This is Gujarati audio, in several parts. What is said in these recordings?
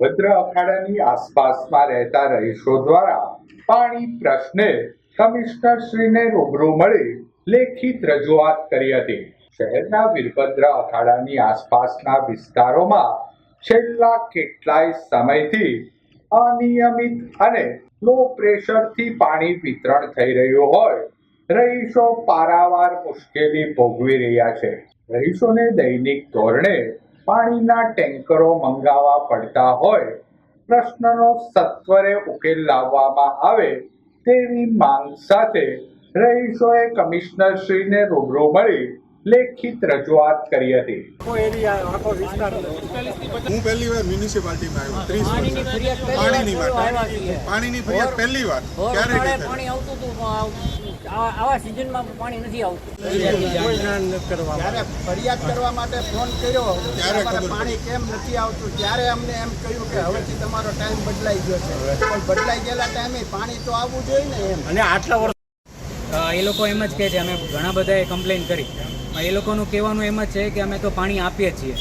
ભદ્ર અખાડાની આસપાસમાં રહેતા રહીશો દ્વારા પાણી પ્રશ્ને કમિશનર શ્રીને રૂબરૂ મળી લેખિત રજૂઆત કરી હતી. શહેરના વીરભદ્ર અખાડાની આસપાસના વિસ્તારોમાં છેલ્લા કેટલાય સમયથી અનિયમિત અને લો પ્રેશરથી પાણી વિતરણ થઈ રહ્યું હોય, રહીશો પારાવાર મુશ્કેલી ભોગવી રહ્યા છે. રહીશોને દૈનિક ધોરણે પાણીના ટેન્કરો મંગાવવા પડતા હોય પ્રશ્નનો સત્વરે ઉકેલ લાવવામાં આવે તેવી માંગ સાથે રહીશોએ કમિશનરશ્રીને રૂબરૂ મળી લેખિત રજૂઆત કરી હતી. હું પહેલી વાર મ્યુનિસિપાલિટીમાં આવ્યો ત્રીસ પાણીની ફરિયાદ પહેલી વાર માટે. આવ્યા છીએ. પાણીની ફરિયાદ પહેલી વાર. ક્યારે ઉનાળે થઈ પાણી આવતું હતું પણ આ- આવા સિઝનમાં પાણી નથી આવતું. જ્યારે ફરિયાદ કરવા માટે ફોન કર્યો ત્યારે પાણી કેમ નથી આવતું? ત્યારે અમને એમ કહ્યું કે હવેથી તમારો ટાઈમ બદલાઈ ગયો છે. પણ બદલાઈ ગયેલા ટાઈમે પાણી તો આવવું જોઈએ ને એમ. અને આટલા વર્ષ એ લોકો એમ જ કહે છે અમે ઘણા બધાએ કમ્પ્લેન કરી. પણ એ લોકોનું કહેવાનું એમ જ છે કે અમે તો પાણી આપીએ જ છીએ.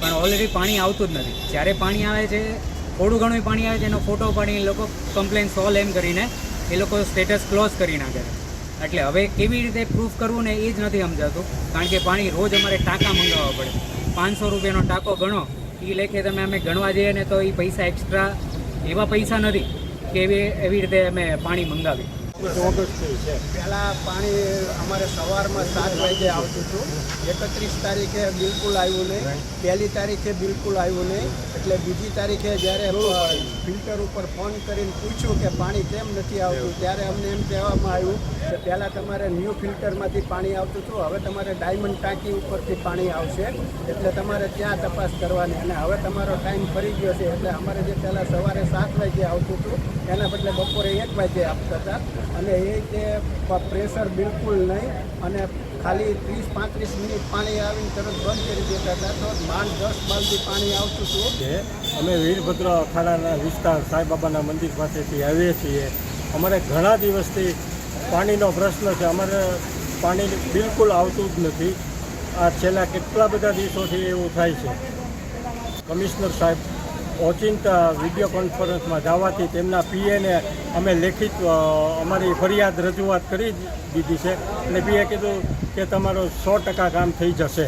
પણ ઓલરેડી પાણી આવતું જ નથી. જ્યારે પાણી આવે છે થોડું ઘણું પાણી આવે છે એનો ફોટો પાડી એ લોકો કમ્પ્લેન સોલ્વ એમ કરીને એ લોકો સ્ટેટસ ક્લોઝ કરી નાખે છે. એટલે હવે કેવી રીતે પ્રૂફ કરવું ને એ જ નથી સમજાતું. કારણ કે પાણી રોજ અમારે ટાંકા મંગાવવા પડે. પાંચસો રૂપિયાનો ટાંકો ગણો એ લેખે તમે અમે ગણવા જઈએ ને તો એ પૈસા એક્સ્ટ્રા એવા પૈસા નથી કે એવી એવી રીતે અમે પાણી મંગાવી ઓગસ્ટથી છે પહેલાં પાણી અમારે સવારમાં સાત વાગે આવતું હતું. એકત્રીસ તારીખે બિલકુલ આવ્યું નહીં. પહેલી તારીખે બિલકુલ આવ્યું નહીં. એટલે બીજી તારીખે જ્યારે ફિલ્ટર ઉપર ફોન કરીને પૂછ્યું કે પાણી કેમ નથી આવતું ત્યારે અમને એમ કહેવામાં આવ્યું કે પહેલાં તમારે ન્યૂ ફિલ્ટરમાંથી પાણી આવતું હતું. હવે તમારે ડાયમંડ ટાંકી ઉપરથી પાણી આવશે. એટલે તમારે ત્યાં તપાસ કરવાની. અને હવે તમારો ટાઈમ ફરી ગયો છે. એટલે અમારે જે પહેલાં સવારે સાત વાગે આવતું હતું એના બદલે બપોરે એક વાગે આપતા હતા. અને એ રીતે પ્રેશર બિલકુલ નહીં. અને ખાલી ત્રીસ, પાંત્રીસ મિનિટ પાણી આવીને તરત બંધ કરી દેતા હતા. તો માંડ દસ બાલથી પાણી આવતું હતું. છે અમે વીરભદ્ર અખાડાના વિસ્તાર સાંઈબાબાના મંદિર પાસેથી આવીએ છીએ. અમારે ઘણા દિવસથી પાણીનો પ્રશ્ન છે. અમારે પાણી બિલકુલ આવતું જ નથી. આ છેલ્લા કેટલા બધા દિવસોથી એવું થાય છે? કમિશનર સાહેબ ઓચિંતા વીડિયો કોન્ફરન્સમાં જવાથી તેમના પીએને અમે લેખિત અમારી ફરિયાદ રજૂઆત કરી દીધી છે અને પીએ કીધું કે તમારું સો ટકા કામ થઈ જશે.